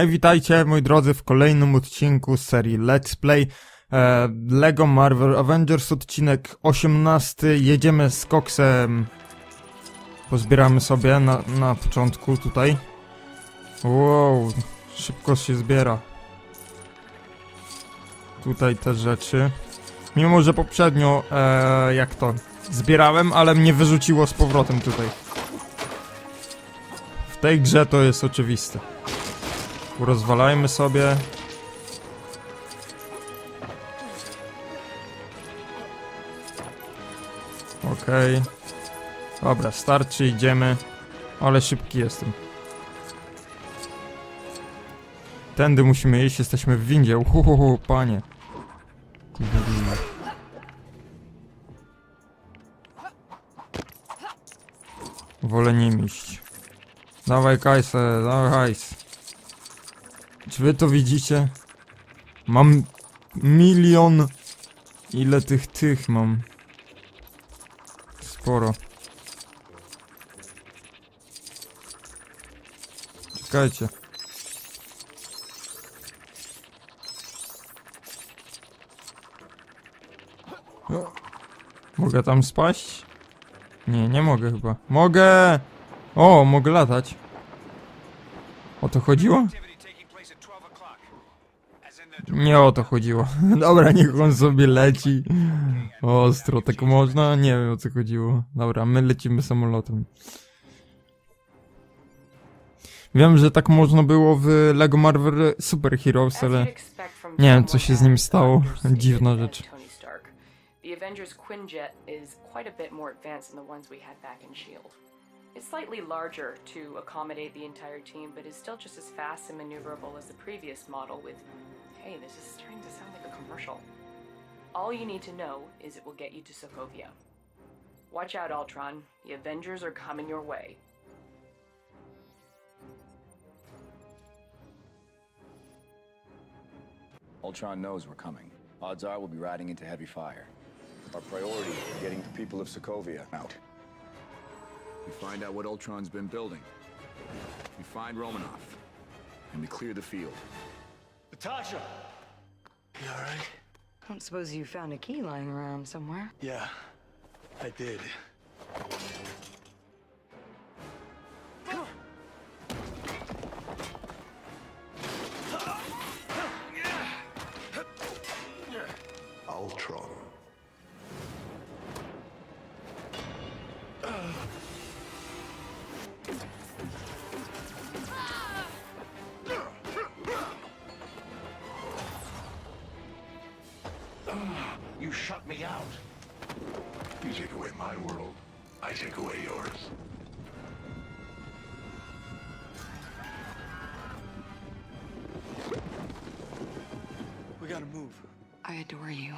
Hej, witajcie moi drodzy w kolejnym odcinku serii Let's Play e, LEGO Marvel Avengers, odcinek 18. Jedziemy z koksem. Pozbieramy sobie na, na początku tutaj. Wow, szybko się zbiera. Tutaj te rzeczy. Mimo, że poprzednio, e, jak to, zbierałem, ale mnie wyrzuciło z powrotem tutaj. W tej grze to jest oczywiste. Rozwalajmy sobie. Okej. Dobra, starczy, idziemy. Ale szybki jestem. Tędy musimy iść, jesteśmy w windzie. Uhuhuhu, panie. Wolę nim iść. Dawaj kajsę, dawaj. Czy wy to widzicie? Mam milion. Ile tych tych mam? Sporo. Czekajcie. O, Mogę tam spaść? Nie, nie mogę chyba. Mogę! O, mogę latać. O to chodziło? Nie o to chodziło. Dobra, niech on sobie leci. Ostro, tak można? Nie wiem o co chodziło. Dobra, my lecimy samolotem. Wiem, że tak można było w LEGO Marvel Super Heroes, ale Nie wiem, co się z nim stało. Dziwna rzecz. The Avengers Quinjet is quite a bit more advanced than the ones we had back in S.H.I.E.L.D. It's slightly larger to accommodate the entire team, but is still just as fast and maneuverable as the previous model with... Hey, this is starting to sound like a commercial. All you need to know is it will get you to Sokovia. Watch out, Ultron. The Avengers are coming your way. Ultron knows we're coming. Odds are we'll be riding into heavy fire. Our priority is getting the people of Sokovia out. We find out what Ultron's been building. We find Romanoff. And we clear the field. Natasha! You alright? Don't suppose you found a key lying around somewhere. Yeah, I did. You out. You take away my world, I take away yours. We gotta move. I adore you.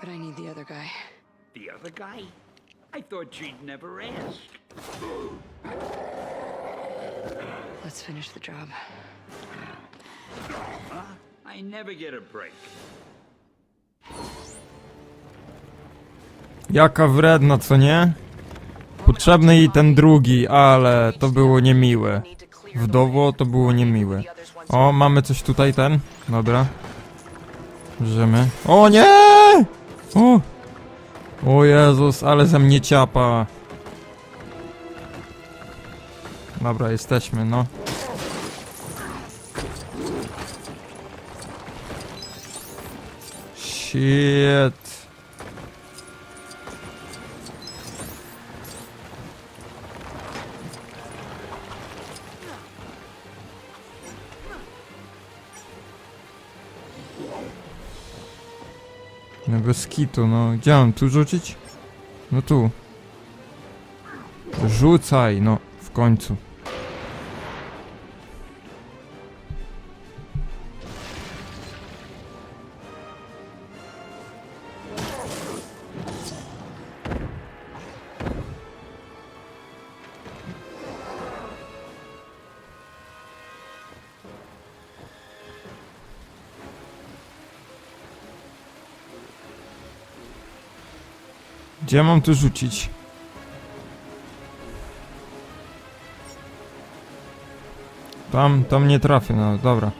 But I need the other guy. The other guy? I thought she'd never ask. Let's finish the job. I never get a break. Jaka wredna, co nie? Potrzebny jej ten drugi, ale to było niemiłe. Wdowo to było niemiłe. O, mamy coś tutaj, ten? Dobra. Bierzemy. O nie! O! O Jezus, ale ze mnie ciapa. Dobra, jesteśmy, no. Shit. No bez kitu, no. Gdzie mam? Tu rzucić? No tu. Rzucaj, no. W końcu. Gdzie ja mam to rzucić? Tam, tam nie trafię, no dobra.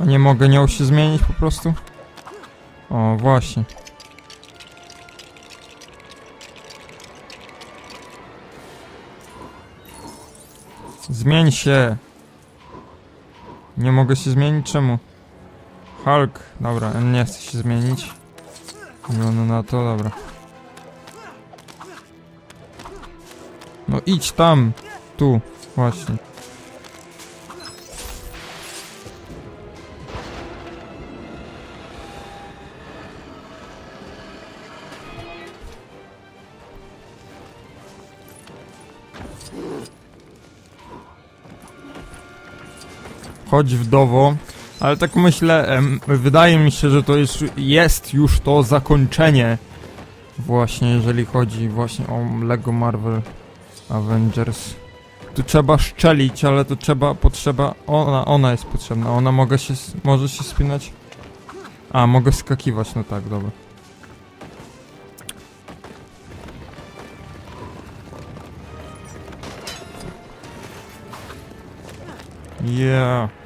A nie mogę nią się zmienić po prostu? O, właśnie. Zmień się! Nie mogę się zmienić, czemu? Hulk, dobra, nie chcę się zmienić. No, no na to, dobra. No idź tam! Tu, właśnie. Chodź wdowo. Ale tak myślę, wydaje mi się, że to jest, jest już to zakończenie. Właśnie, jeżeli chodzi właśnie o Lego Marvel Avengers. Tu trzeba szczelić, ale to trzeba, potrzeba, ona, ona jest potrzebna. Ona mogę się, może się spinać? A, mogę skakiwać, no tak, dobra. Yeah.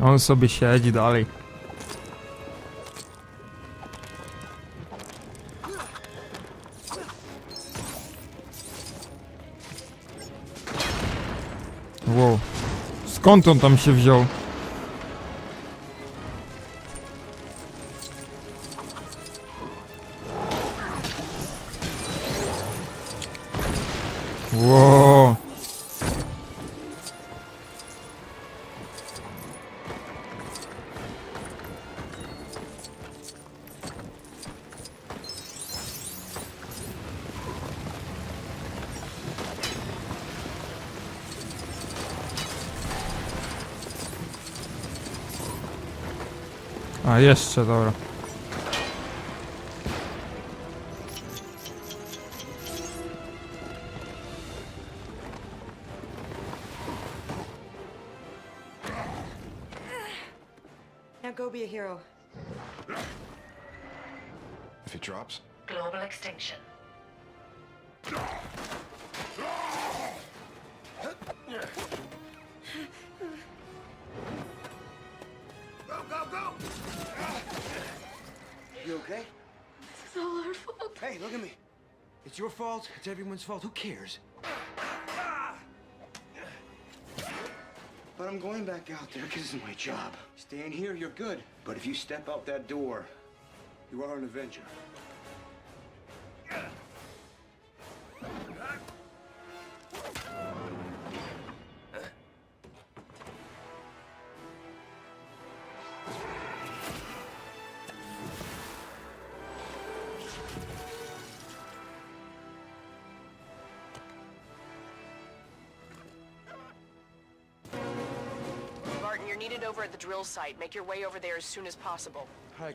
On sobie siedzi dalej. Wow. Skąd on tam się wziął? A, jeszcze, dobra. Now go be a hero. If it drops, Global extinction. You okay? It's all our fault. Hey, look at me. It's your fault. It's everyone's fault. Who cares? But I'm going back out there because it's my job. Staying here, you're good. But if you step out that door, you are an Avenger.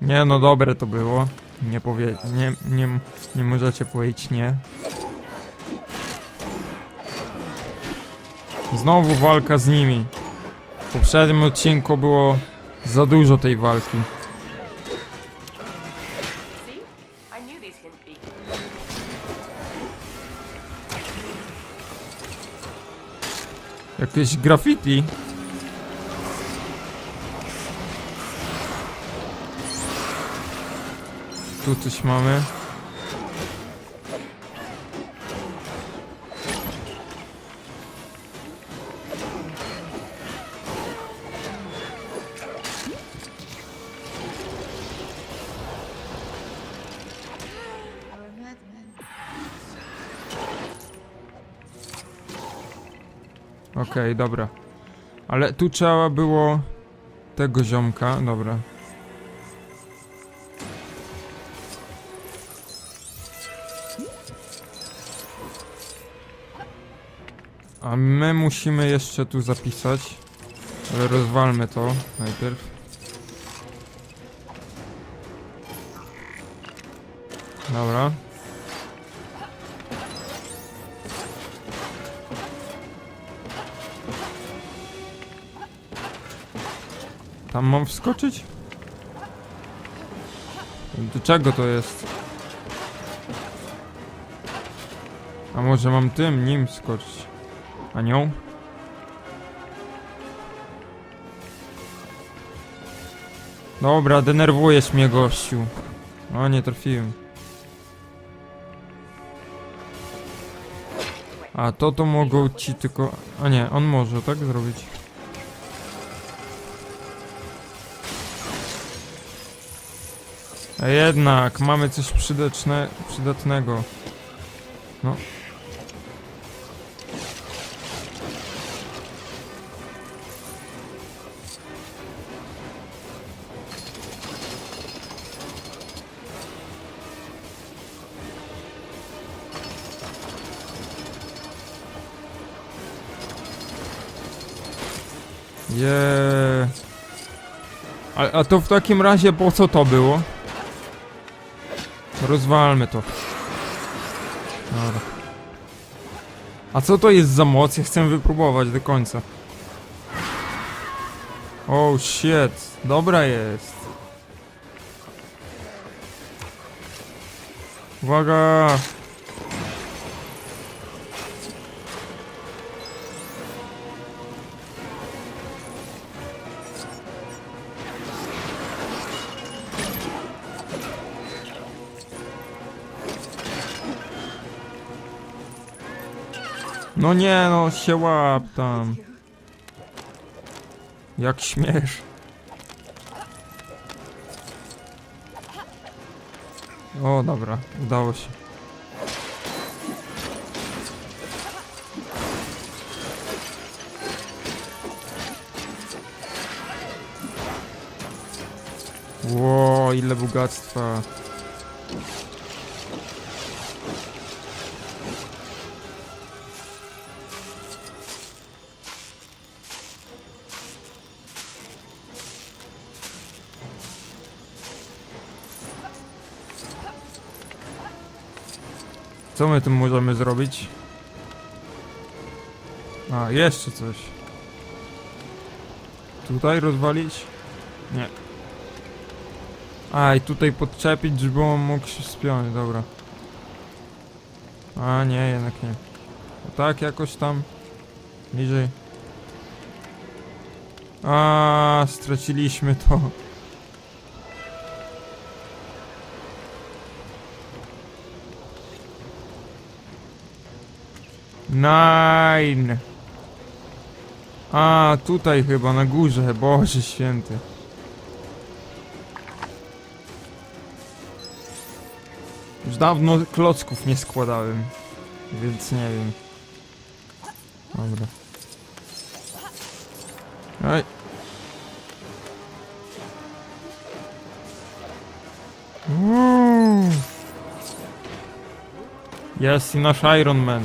Nie, no dobre to było. Nie powie... Nie, nie, nie możecie powiedzieć nie. Znowu walka z nimi. W poprzednim odcinku było za dużo tej walki. Jakieś graffiti. Tu coś mamy. Okej, dobra. Ale tu trzeba było tego ziomka, dobra. A my musimy jeszcze tu zapisać. Ale rozwalmy to najpierw. Dobra. Tam mam wskoczyć? Do czego to jest? A może mam tym, nim skoczyć? Anioł. Dobra, denerwujesz mnie, gościu. O, nie trafiłem. A to to mogą ci tylko... A nie, on może tak zrobić. A jednak, mamy coś przydatne, przydatnego. No, Jeee. A, a to w takim razie po co to było? Rozwalmy to. Dobra. A co to jest za moc? Ja chcę wypróbować do końca. Oh shit. Dobra jest. Uwaga! No nie no, się łap tam. Jak śmiesz. O, dobra, udało się. Ło, ile bogactwa. Co my tym możemy zrobić? A, jeszcze coś. Tutaj rozwalić? Nie. A, i tutaj podczepić, żeby on mógł się spiąć, dobra. A, nie, jednak nie. O, tak, jakoś tam. Niżej. A, straciliśmy to. Nine. A, tutaj chyba, na górze, Boże święty. Już dawno klocków nie składałem, więc nie wiem. Dobra. Oj. Uuu. Jest i nasz Iron Man.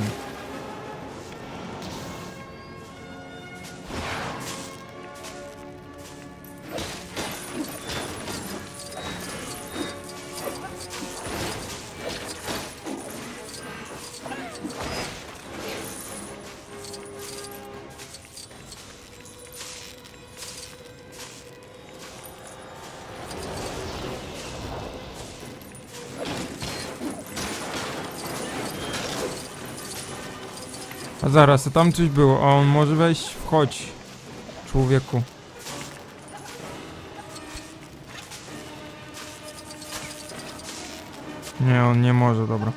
Zaraz, a tam coś było. On może wejść? Wchodź. Człowieku. Nie, on nie może, dobra.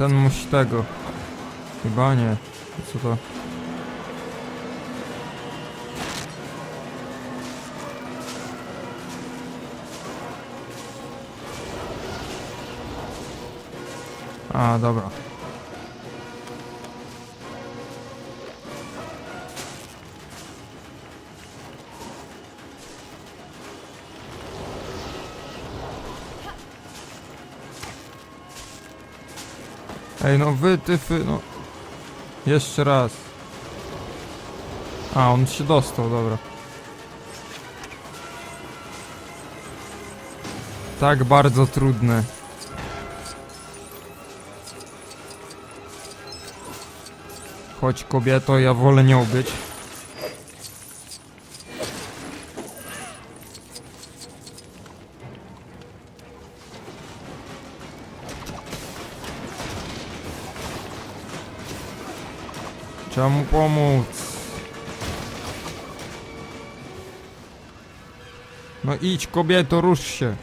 Ten musi tego. Chyba nie. Co to? A, dobra. Ej, no wy, tyfy, no. Jeszcze raz. A, on się dostał, dobra. Tak bardzo trudne. Choć kobieto, ja wolę nią być. Trzeba mu pomóc. No idź kobieto, rusz się.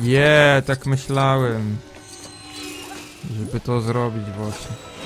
Je, tak myślałem. Żeby to zrobić właśnie.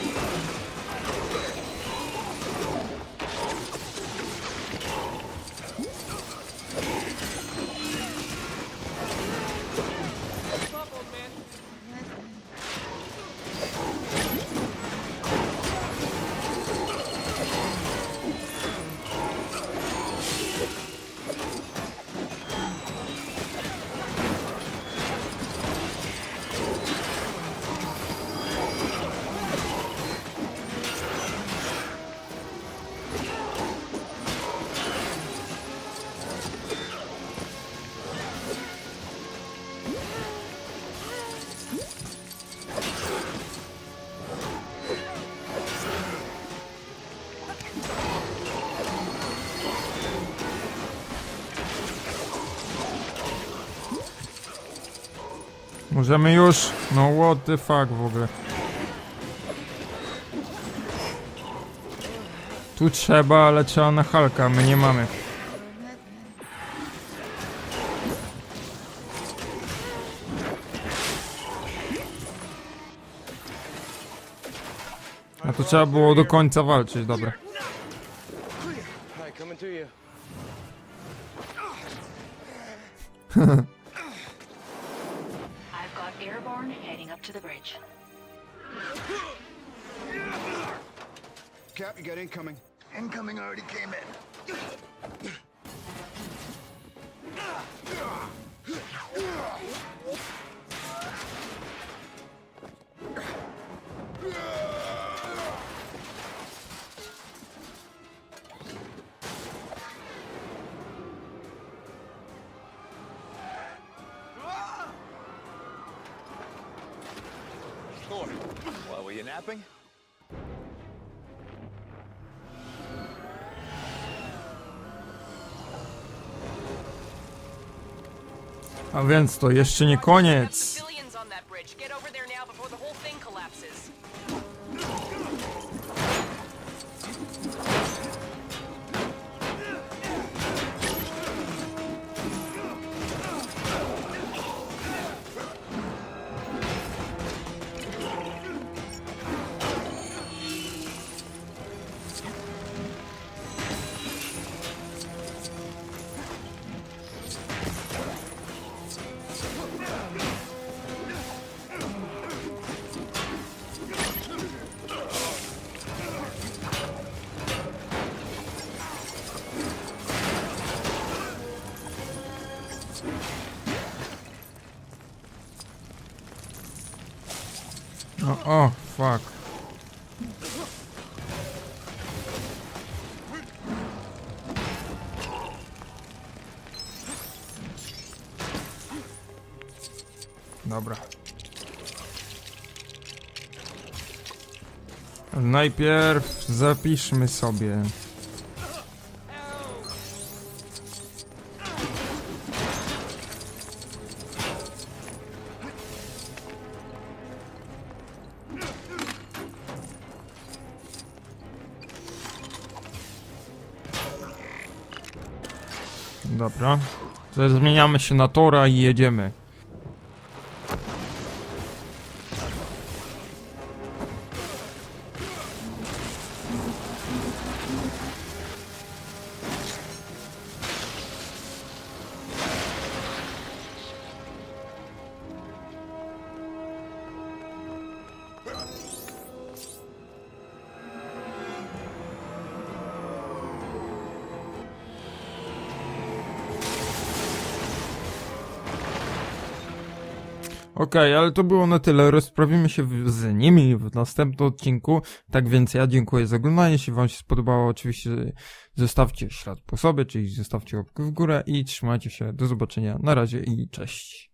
Możemy już? No what the fuck w ogóle. Tu trzeba, ale trzeba na Halka, my nie mamy. A to trzeba było do końca walczyć, dobra. to the bridge. Cap, you got incoming. Incoming already came in. Well, were you napping? A więc to jeszcze nie koniec. O, o, fuck. Dobra. Najpierw zapiszmy sobie. Zmieniamy się na tora i jedziemy. Okej, ale to było na tyle. Rozprawimy się z nimi w następnym odcinku. Tak więc ja dziękuję za oglądanie. Jeśli wam się spodobało, oczywiście zostawcie ślad po sobie, czyli zostawcie łapkę w górę i trzymajcie się. Do zobaczenia. Na razie i cześć.